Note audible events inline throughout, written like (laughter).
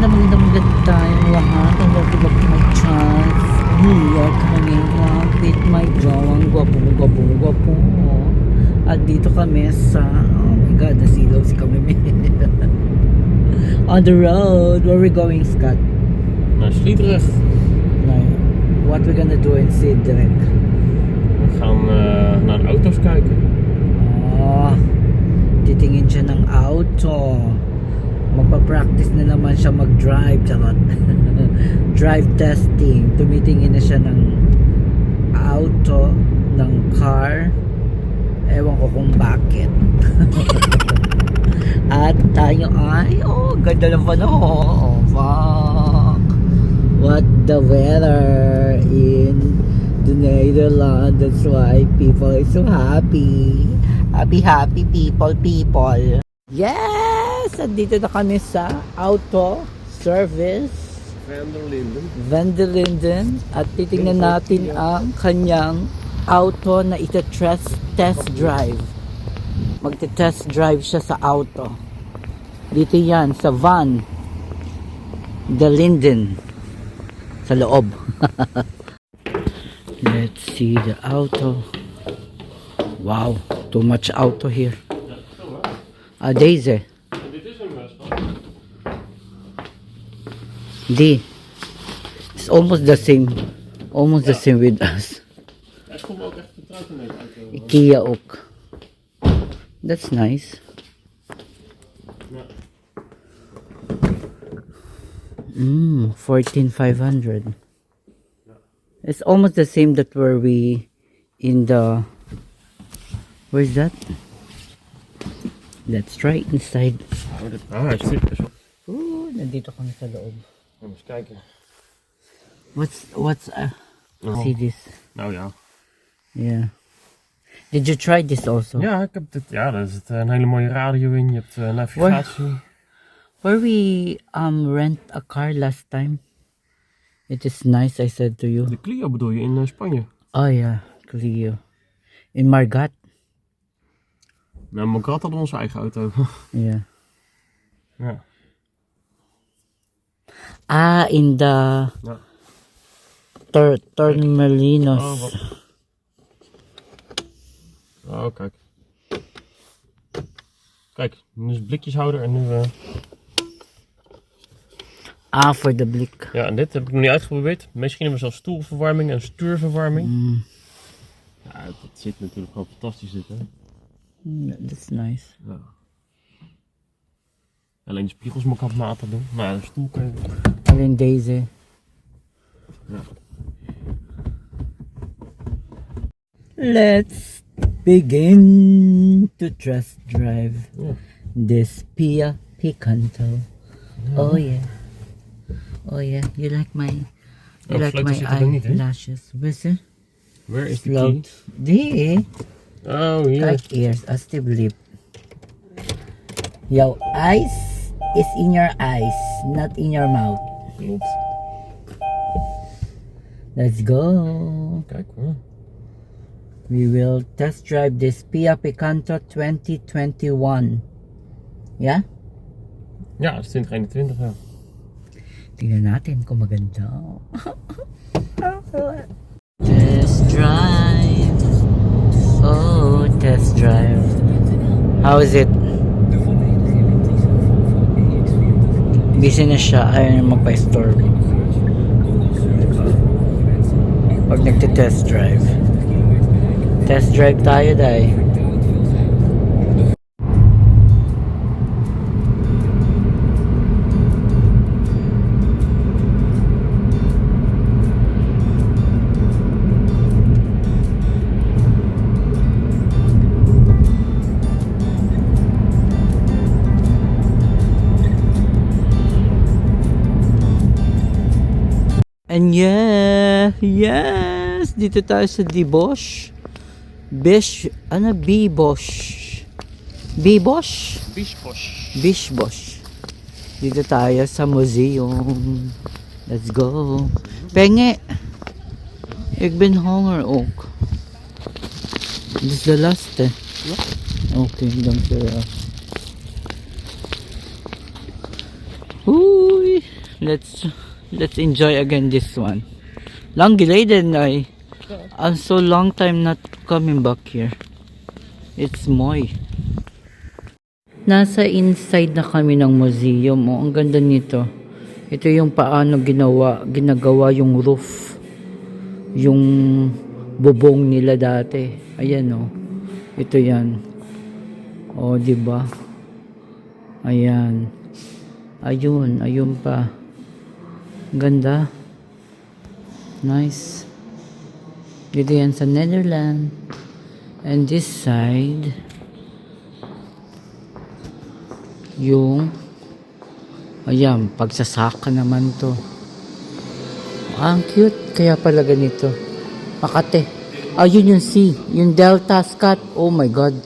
maganda, maganda, maganda tayong lahat. Ang welcome back to my chance. Here kami with my jawang gwapo, gwapo, gwapo. At dito kami sa, oh my god, nasilaw si kami. (laughs) On the road, where we going, Scott? Naar Sliedrecht. What we gonna do in Sidrek? We gaan eh, naar auto's kijken. Oh, titingin siya ng auto. Magpa-practice na naman siya mag-drive. Charot. (laughs) Drive testing. Tumitingin na siya ng auto, ng car. Ewan ko kung bakit. (laughs) At tayo ay, oh, ganda ng panahon. Oh, fuck. What the weather in the Netherlands. That's why people are so happy. Happy, happy people, people. Yes! Andito na kami sa auto service Van der Linden. Van der Linden at titingnan natin ang kanyang auto na ita-test test drive. Magte-test drive siya sa auto. Dito yan, sa van. The Linden. Sa loob. (laughs) Let's see the auto. Wow, too much auto here. Ah, deze. Die. It's almost the same. Almost the same with us. Ikea ook. That's nice. Mm, 14,500. It's almost the same that were we in the... Where's that? Let's try inside. Oh, ah. Ooh, nandito kami sa loob. We eens kijken. What's, what's, uh, Oh. see this? Nou ja. Yeah. Did you try this also? Ja, ik heb dit. Ja, daar zit een hele mooie radio in. Je hebt eh, navigatie. Where we um rent a car last time. It is nice, I said to you. De Clio bedoel je in eh, Spanje? Oh yeah, Clio. In Margat. Nou, Mograt had onze eigen auto. (laughs) Yeah. ja. Ah, in the. Tor Tormelinos. Oh, wat. Oh, kijk. Kijk, nu is blikjeshouder en nu... eh, Ah, voor de blik. Ja, en dit heb ik nog niet uitgeprobeerd. Misschien hebben we zelfs stoelverwarming en stuurverwarming. Mm, Ja, het zit natuurlijk gewoon fantastisch dit, hè. mm, that's nice. Ja. Alleen de spiegels moet ik handmatig doen. Maar ja, de stoel kan je... Alleen deze. Ja. Let's begin to test drive Ja. this Pia Picanto. Oh yeah. Oh yeah. You like my you Oh, like my er eyelashes. Wisse? Where is the key? Float. Die. Oh, hier. Kijk eerst, alsjeblieft. Jouw eyes is in your eyes, not in your mouth. Klopt. Let's go. Kijk hoor. We will test drive this Pia Picanto 2021. Yeah? Ja, het is 2021, ja. Tingnan natin kung maganda. (laughs) Ah, test drive. Oh, test drive. How is it? Busy na siya. Ayaw niya magpa-store. Pag nagte-test drive. Test drive tayo, day. Yes, dito tayo sa Dibosh. Bish, ano, Bibosh. Bibosh? Biesbos. Bishbosh. Dito tayo sa museum. Let's go. Penge. Ik ben honger ook. Dit is de laatste. Oké, dankjewel. Oei. Let's let's enjoy again this one. Long delayed and I I'm so long time not coming back here. It's Moy. Nasa inside na kami ng museum. Oh, ang ganda nito. Ito yung paano ginawa, ginagawa yung roof. Yung bubong nila dati. Ayan oh. Ito yan. Oh, di ba? Ayan. Ayun, ayun pa. Ganda. Nice. Dito yan sa Netherlands. And this side, yung, ayan, pagsasaka naman to. Ah, ang cute. Kaya pala ganito. Makate. Ayun yung C. Yung Delta Scat. Oh my God.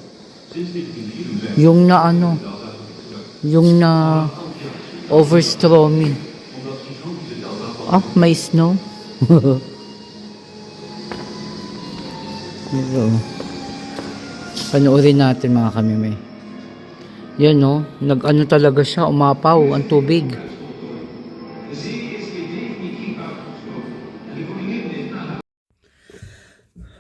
Yung na ano. Yung na overstromy. Ah, may snow. Ito. (laughs) Panoorin natin mga kamimay. Yan no, nag-ano talaga siya, umapaw ang tubig.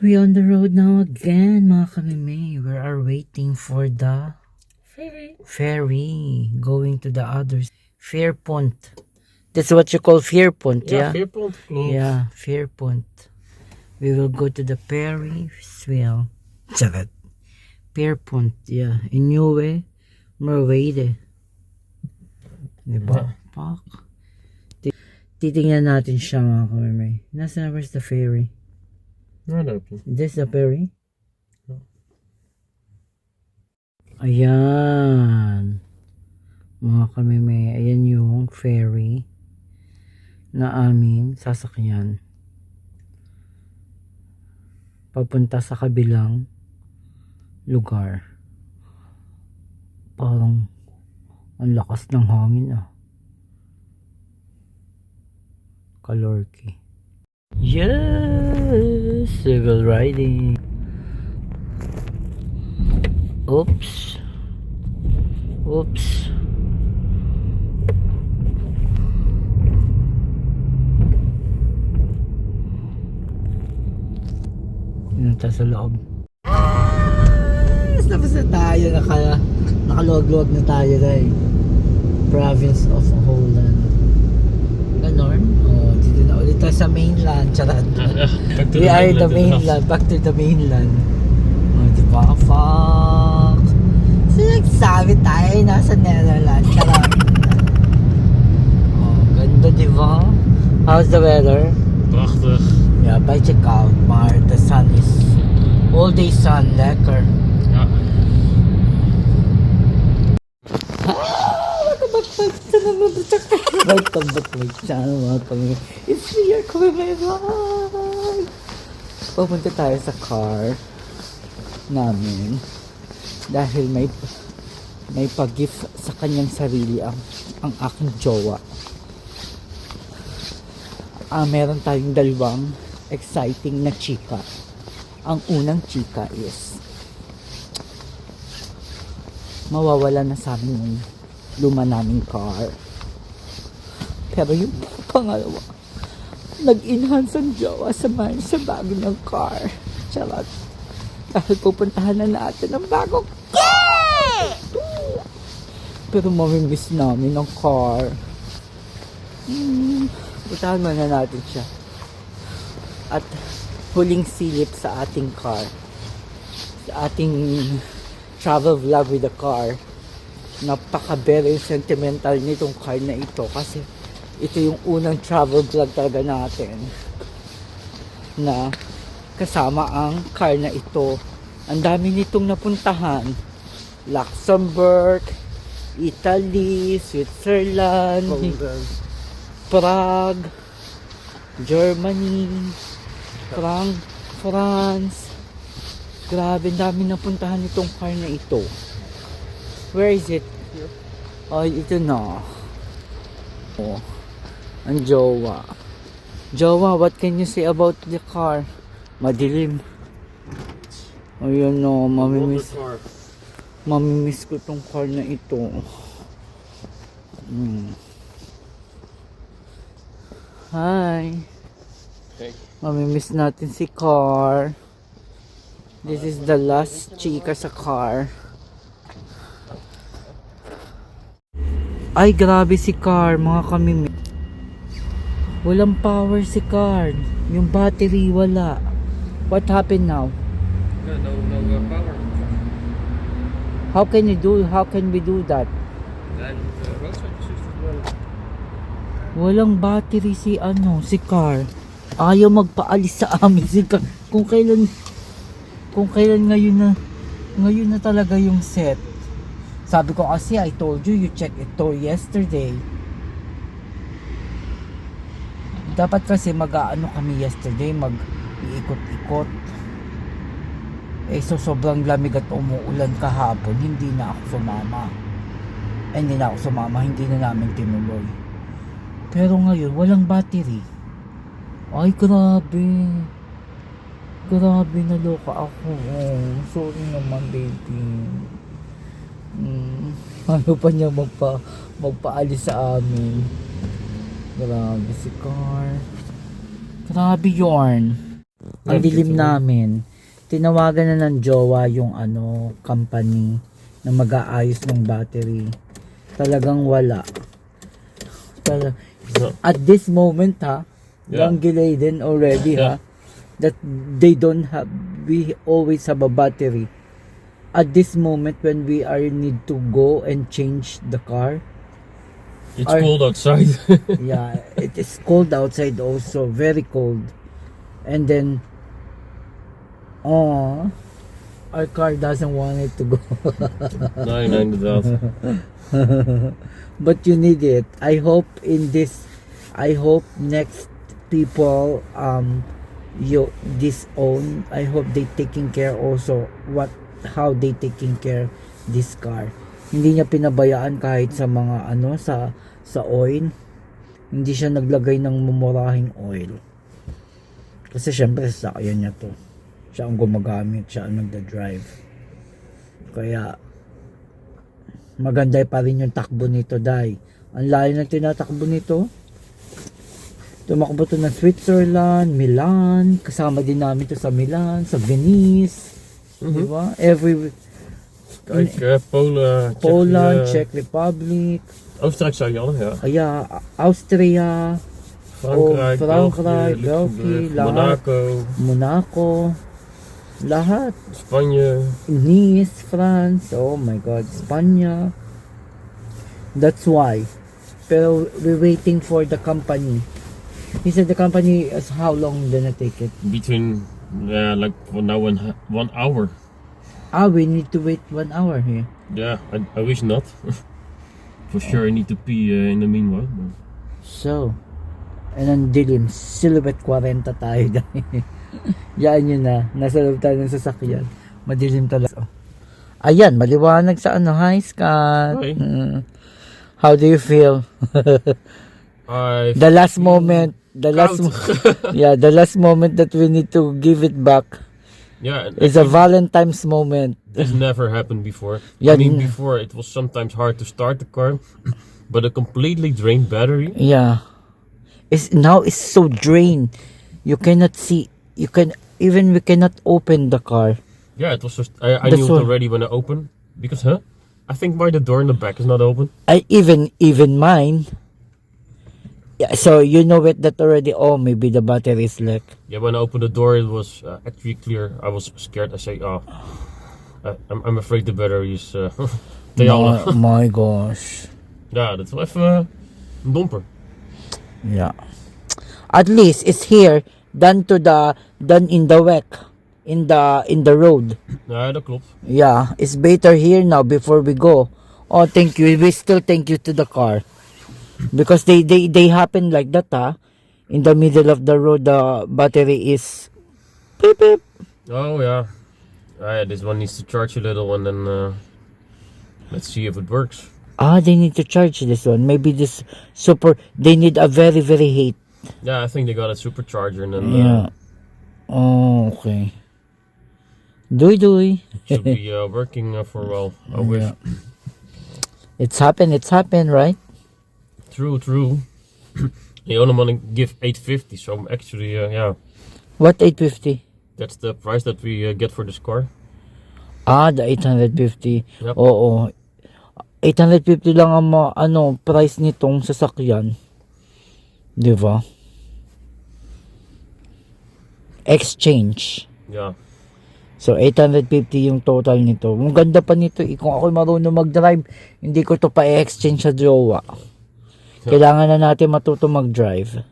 We on the road now again mga kamimay. We are waiting for the Ferry. ferry going to the others. Fairpont. That's what you call Fairpont, Ja, yeah? veerpont. Klopt. Yeah, Fairpont. We will go to the Perry Swell. Charot. Fairpont, yeah. Inuwe, Merwede. Diba? Pak. Ti- Titingnan natin siya mga kamimay. Nasaan where's the ferry? Is this the ferry? Ayan. Mga kamimay, ayan yung ferry na aming sasakyan. Papunta sa kabilang lugar. Parang ang lakas ng hangin ah. Kalorki. Yes! Civil riding. Oops. Oops. Pinunta sa loob. Ah! Tapos na tayo. Naka, nakaluwag-luwag na tayo dahil province of Holland. Ganon. Oh, dito na ulit tayo sa mainland. Charot. (laughs) Back to We the are the mainland. mainland. Back to the mainland. Oh, di ba? Fuck. So, nagsabi tayo ay nasa Netherlands. Charot. Oh, ganda di ba? How's the weather? Prachtig. Ja, een beetje koud, maar the sun is all day sun, lekker. Ja. Welcome back to my channel mga kami. It's me, your kami may vlog. Pupunta tayo sa car namin dahil may may pag-gift sa kanyang sarili ang ang aking jowa. Ah, meron tayong dalawang exciting na chika. Ang unang chika is mawawala na sa amin yung luma naming car. Pero yung pangalawa, nag-enhance ang jowa sa man sa bago ng car. Charot. Dahil pupuntahan na natin ang bagong car! Pero mamimiss namin ang car. Hmm, puntahan muna natin siya. At huling silip sa ating car. Sa ating travel vlog with the car napaka very sentimental nitong car na ito kasi ito yung unang travel vlog talaga natin na kasama ang car na ito. Ang dami nitong napuntahan. Luxembourg, Italy, Switzerland, Prague, Germany, Frank, France. Grabe, dami napuntahan nitong car na ito. Where is it? Ay, ito na. Oh, ang jowa. Jowa, what can you say about the car? Madilim. Ayun no, mamimiss, mamimiss ko tong car na ito. Hmm. Hi. Mamimiss natin si Car. This is the last chika sa car. Ay, grabe si Car, mga kamimi. Walang power si Car. Yung battery, wala. What happened now? No, no uh, power. How can you do, how can we do that? And uh. Walang battery si ano, si car. Ayaw magpaalis sa amin. Kung kailan kung kailan ngayon na ngayon na talaga yung set. Sabi ko kasi I told you you check it to yesterday. Dapat kasi mag-aano kami yesterday, mag iikot-ikot. Eh so sobrang lamig at umuulan kahapon, hindi na ako sumama. Eh, hindi na ako sumama, hindi na namin tinuloy. Pero ngayon, walang battery. Ay, grabe. Grabe, naloka ako. Oh, sorry naman, baby. Mm, (laughs) ano pa niya magpa, magpaalis sa amin. Grabe si Car. Grabe yarn. Ang dilim namin. Tinawagan na ng jowa yung ano, company na mag-aayos ng battery. Talagang wala. So, at this moment ha, Yeah. long delay din already ha, that they don't have, we always have a battery. At this moment when we are need to go and change the car, it's Are- cold outside. (laughs) yeah, it is cold outside also, very cold. And then, oh, our car doesn't want it to go. nee, nee, inderdaad. but you need it. I hope in this, I hope next people um you disown. I hope they taking care also what how they taking care this car. Hindi niya pinabayaan kahit sa mga ano sa sa oil. Hindi siya naglagay ng mumurahing oil. Kasi syempre sa sakyan niya to. Siya ang gumagamit, siya ang nagda-drive. Kaya maganda pa rin yung takbo nito, Day. Ang layo ng tinatakbo nito. Tumakbo to ng Switzerland, Milan, kasama din namin to sa Milan, sa Venice, di ba? Every Kijk, eh, Polen, Poland, Tsjechië, Czech Republic, Oostenrijk zei je al, ja. kaya Austria, Frankrijk, Oh, Frankrijk, België. Monaco, Monaco, lahat. Spanje. Nice, France, oh my god, Spanya. That's why. Pero we're waiting for the company. He said the company is how long gonna take it? Between, yeah, like one hour and ha- one hour. Ah, we need to wait one hour here. Yeah, I, I wish not. (laughs) For sure, I need to pee uh, in the meanwhile. but- So, and ang dilim, silhouette 40 tayo dahil. (laughs) Yan yun na, nasa loob tayo ng sasakyan. Madilim talaga. Ayan, maliwanag sa ano. Hi, Scott. Hi. Mm. How do you feel? (laughs) I the last moment, the last, mo- (laughs) yeah, the last moment that we need to give it back yeah, it's a Valentine's moment. this never happened before. Yeah, I mean, before it was sometimes hard to start the car, (coughs) but a completely drained battery. Yeah. It's now it's so drained. You cannot see. You can even we cannot open the car. Yeah, it was just I, I knew it already when I opened because huh? I think why the door in the back is not open. I even even mine. Yeah, so you know it that already. Oh, maybe the battery is leak. Yeah, when I opened the door, it was uh, actually clear. I was scared. I say, oh, uh, I'm, I'm afraid the battery is. Uh, (laughs) te My, (laughs) my gosh. Ja, dat is wel even uh, een domper. Yeah. At least it's here done to the done in the wreck in the in the road. Ja, dat klopt. Yeah, it's better here now before we go. Oh, thank you. We still thank you to the car. Because they they they happen like that, ah. In the middle of the road, the battery is beep beep. Oh yeah. Ah, yeah, this one needs to charge a little and then uh, let's see if it works. Ah, they need to charge this one. Maybe this super. They need a very very heat. Yeah, I think they got a supercharger and then Yeah. uh, Oh, okay. Doy doy. should be (laughs) uh, working uh, for a while. I wish. Yeah. It's happened. It's happened, right? True, true. They only want to give 850, so I'm actually, uh, yeah, What 850? that's the price that we uh, get for this car. Ah, the 850. Yep. Oo. 850 lang ang ma- ano, price nitong sasakyan. Di ba? Exchange. Yeah. So, 850 yung total nito. Ang ganda pa nito. eh. Kung ako marunong mag-drive, hindi ko to pa i-exchange sa jowa. Kailangan na natin matuto mag-drive.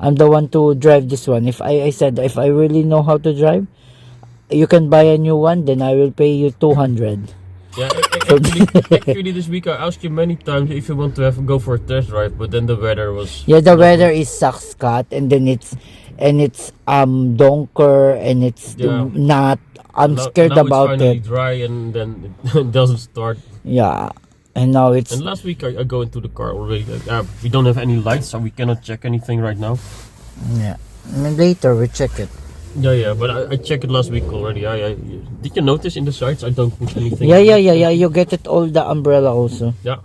I'm the one to drive this one. If I, I said, if I really know how to drive, you can buy a new one, then I will pay you 200. Yeah, (laughs) actually, (laughs) actually, this week I asked you many times if you want to have go for a test drive, but then the weather was. Yeah, the weather is sucks cut and then it's and it's um donker and it's Yeah. not I'm Now- scared now about it's finally it. dry and then (laughs) it doesn't start. Yeah. And now it's And last week I, I go into the car already. Uh, we don't have any lights, so we cannot check anything right now. yeah. And later we check it. Yeah, yeah, but I, I checked it last week already. I, I did you notice in the sides I don't put anything. Yeah, yeah, yeah, yeah. You get it all the umbrella also. Ja.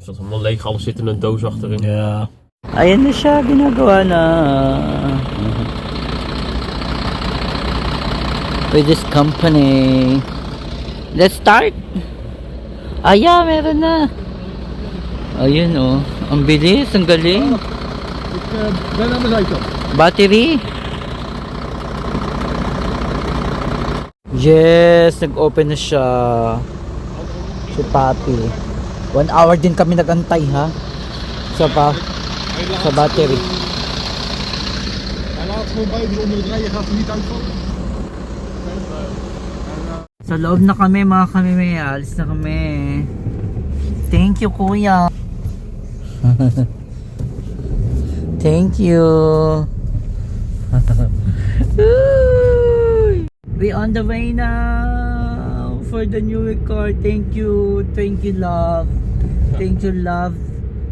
Is dat helemaal leeg? Alles zit in een doos achterin. Yeah. Ayan na siya, ginagawa na. With this company. Let's start. Ah, yeah, meron na. Ayun oh. Ang bilis, ang galing. Eh, ben aan de zijkant. Battery. Yes, nag-open na siya. Si Papi. One hour din kami nagantay ha. Sa pa, sa battery. hij laat gewoon buiten onder het rijden, gaat er. Sa loob na kami mga kami may alis na kami. Thank you kuya. (laughs) Thank you. We on the way now for the new record. Thank you. Thank you love. Thank you love.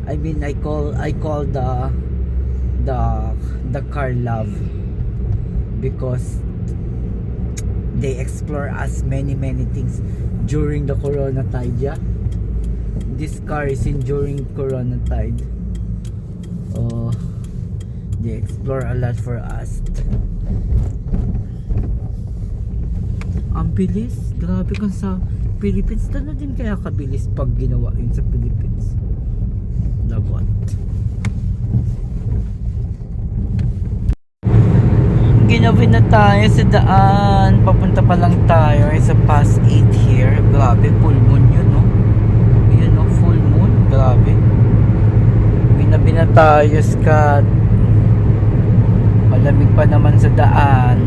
I mean I call I call the the the car love because they explore us many many things during the corona tide yeah? This car is in during corona tide. Oh they explore a lot for us. Ang bilis. Grabe kung sa Philippines. Na din kaya kabilis pag ginawa yun sa Philippines Ginabi na tayo sa daan. Papunta pa lang tayo ay sa past 8 here. Grabe, full moon yun, no? Yun, no? Full moon. Grabe. Ginabi na tayo, Scott. Malamig pa naman sa daan.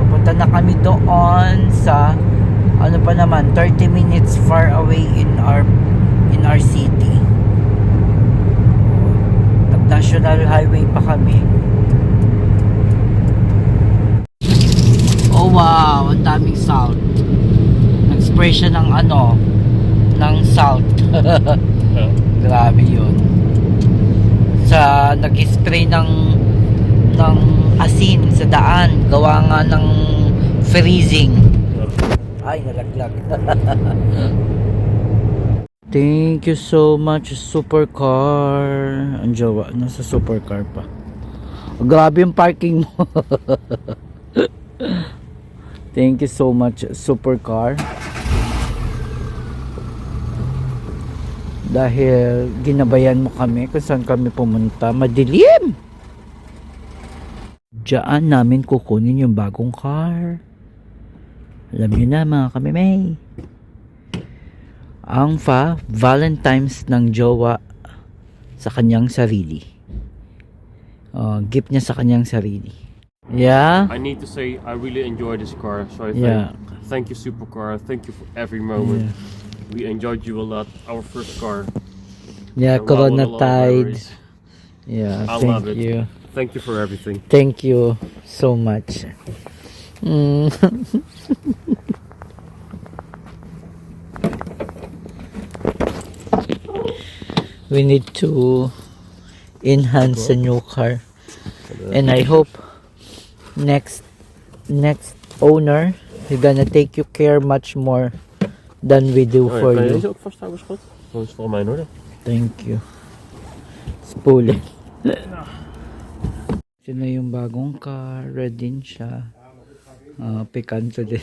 Papunta na kami doon sa ano pa naman 30 minutes far away in our in our city. Nag National Highway pa kami. Oh wow, ang daming salt. Nag-spray siya ng ano, ng salt. (laughs) Grabe yun. Sa nag-spray ng ng asin sa daan, gawa nga ng freezing. Ay, nalaglag. (laughs) Thank you so much, supercar. Ang jowa, nasa supercar pa. Grabe yung parking mo. (laughs) Thank you so much, supercar. Dahil ginabayan mo kami kung saan kami pumunta. Madilim! Diyan namin kukunin yung bagong car. Alam nyo na mga kami may. Ang fa Valentine's ng jowa sa kanyang sarili. Oh, gift niya sa kanyang sarili. Yeah? I need to say I really enjoy this car. So I thank, Yeah. thank you, supercar. Thank you for every moment. We enjoyed you a lot. Our first car. Yeah, Wow, Corona what a lot of Tide. Yeah, I thank love it. you. Thank you for everything. Thank you so much. Mm. (laughs) we need to enhance the new car. And I hope next next owner is gonna take you care much more than we do for kan je you. deze ook vasthouden, schat? Dat is volgens mij in orde. Thank you. Spooling. (laughs) Sino yung bagong car? Red din siya. Ah, Picanto din.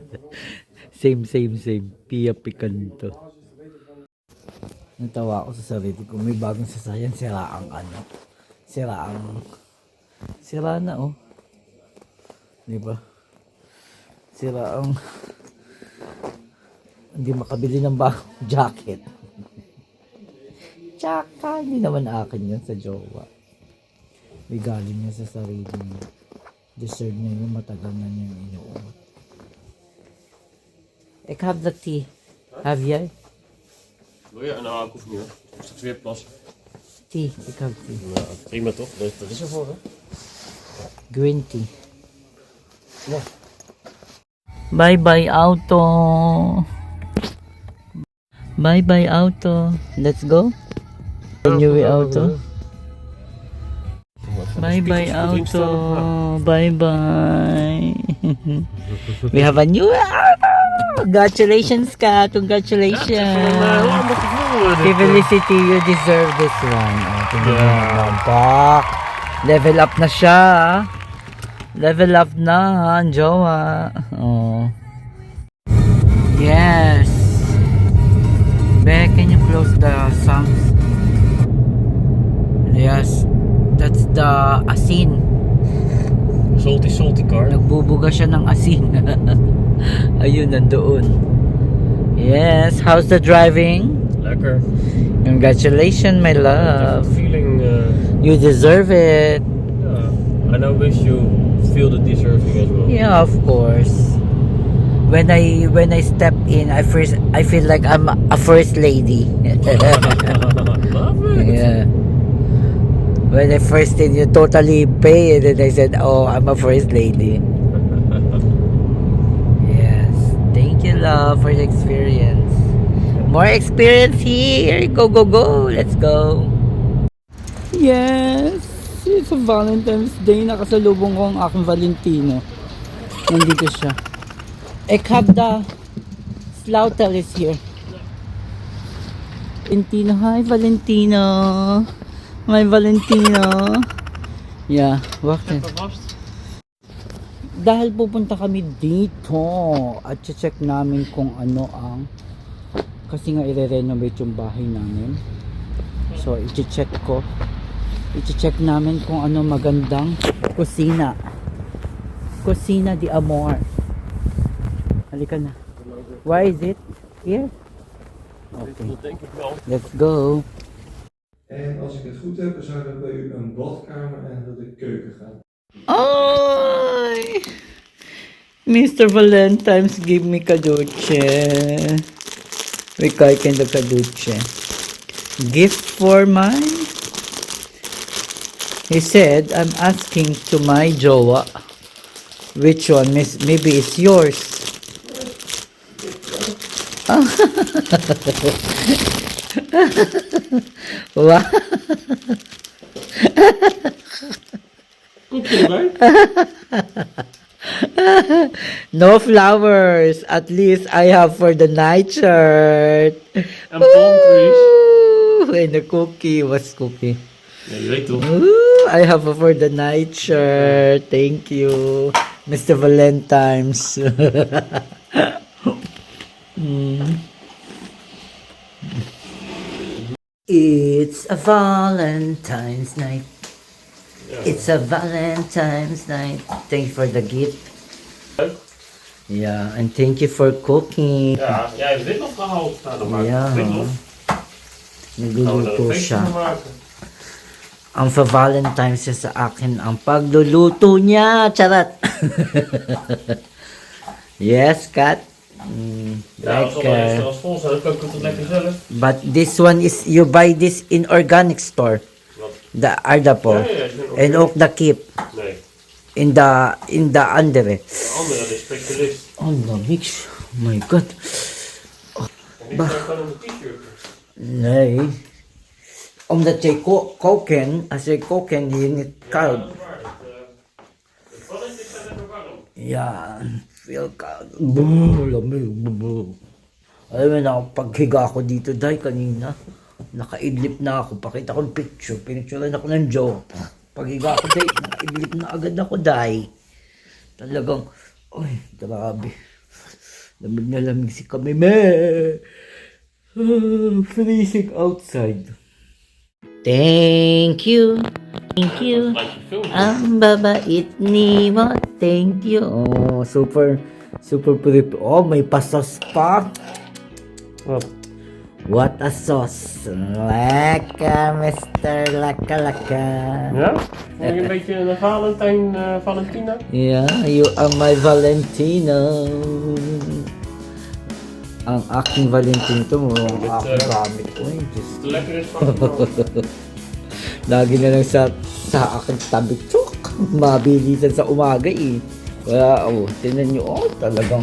(laughs) same, same, same. Pia Picanto. Natawa ako sa sarili ko. May bagong sasakyan. Sira ang ano. Sira ang... Sira na oh. Di ba? Sira ang... Hindi makabili ng bagong (laughs) jacket. Tsaka, hindi naman akin yun sa jowa. May galing niya sa sarili niya. Deserve niya yung matagal na niya inuot. Ik heb de tea. Heb jij? Wil je? Nou, ik hoef niet hoor. Straks weer plassen. Tea. Ik heb tea. Prima toch? Dat, dat is ervoor hè? Green tea. Ja. Bye bye auto. Bye bye auto. Let's go. New auto. Bye bye auto. Bye bye. (laughs) we have a new Congratulations ka. Congratulations. Felicity, you deserve this one. Oh, tingnan mo Yeah. Level up na siya. ah. Level up na, ang jowa. Oh. Yes. Beck, can you close the sounds? Yes. That's the asin. Salty, salty car. Nagbubuga siya ng asin. (laughs) Ayun, nandoon. Yes. How's the driving? Lekker. Congratulations, my love. feeling. Uh, You deserve it. yeah. And I wish you feel the deserving as well. Yeah, of course. When I when I step in, I first I feel like I'm a first lady. (laughs) Yeah. When I first in, you totally pay, and then I said, "Oh, I'm a first lady." (laughs) yes. Thank you, love, for the experience. More experience here. Go, go, go. Let's go. Yes. It's a Valentine's Day. Nakasalubong ko ang aking Valentino. Nandito siya. De Slaughter is here. Valentino. Hi, Valentino. My Valentino. Yeah, even. Dahil pupunta kami dito at check namin kung ano ang kasi nga i-renovate yung bahay namin. So, i-check ko. I-check namin kung ano magandang kusina. Kusina di Amor. Halika na. Why is it? Here? Okay. Let's go. En als ik het goed heb, zou er bij u een badkamer en dat de keuken gaan. Ay! Mr. Valentine's give me kaduche. We kaiken the kaduche. Gift for mine? He said, I'm asking to my jowa. Which one? Miss- Maybe it's yours. (laughs) Wow. (laughs) No flowers. At least I have for the night shirt. En palm trees. And the cookie was cookie. Ja, weet? Ooh, I have a for the night shirt. Thank you, Mr. Valentine's. (laughs) Mm. It's a Valentine's night. It's a Valentine's night. Thank you for the gift. Yeah, and thank you for cooking. Ja, hebt witlof gehaald. Nou, dan maak Ja. Nagluluto siya. Ang fa-Valentine's siya sa akin ang pagluluto niya. Charat! (laughs) yes, Kat? Mm, like, uh, zelf. but this one is, you buy this in organic store. The Ardapo. And ook the Keep. In the, in the andere. specialist. Oh, mix. Oh my God. Een t-shirt. Nee. Omdat jij ko koken, als jij koken, je niet koud. Ja, veel koud. Lamig. Alam mo na, paghiga ko dito, dahil kanina, nakaidlip na ako. Pakita ko picture. Pinicturean ako ng joke. Paghiga ko day, nakaidlip na agad ako, day. Talagang, ay, grabe. Lamig na lamig si kami, me. Ah, freezing outside. Thank you. Thank you. Like you film. Ang babait ni mo. Thank you. Oh, super, super pretty. Oh, may pasos pa. What? What a sauce. Laka, Mr. Laka Laka. Ja? Vond je een beetje een Valentijn, eh, Valentina? Yeah, you are my Valentino. Ang aking Valentino to mo, ang aking gamit ko. Ay, Diyos (laughs) Lagi na lang sa, sa akin tabi. Tsuk! (laughs) Mabilisan sa umaga eh. Kaya, oh, tinan nyo, oh, talagang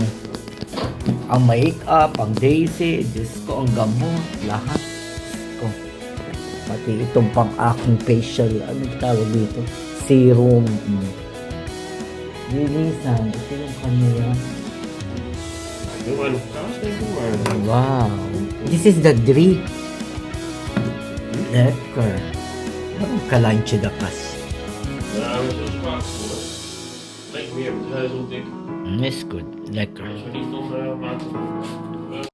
ang make-up, ang daisy, Diyos ko, ang gamot, lahat. Ko. Pati itong pang aking facial, ano tawag dito? Serum. Mm. Lilisan, ito yung kanila. Wow. This is the drink. Lekker. Ang kalantje da kas. Ja, maar zo smaak voor. Lijkt meer, het is heel dik. Mm, is good. Lekker.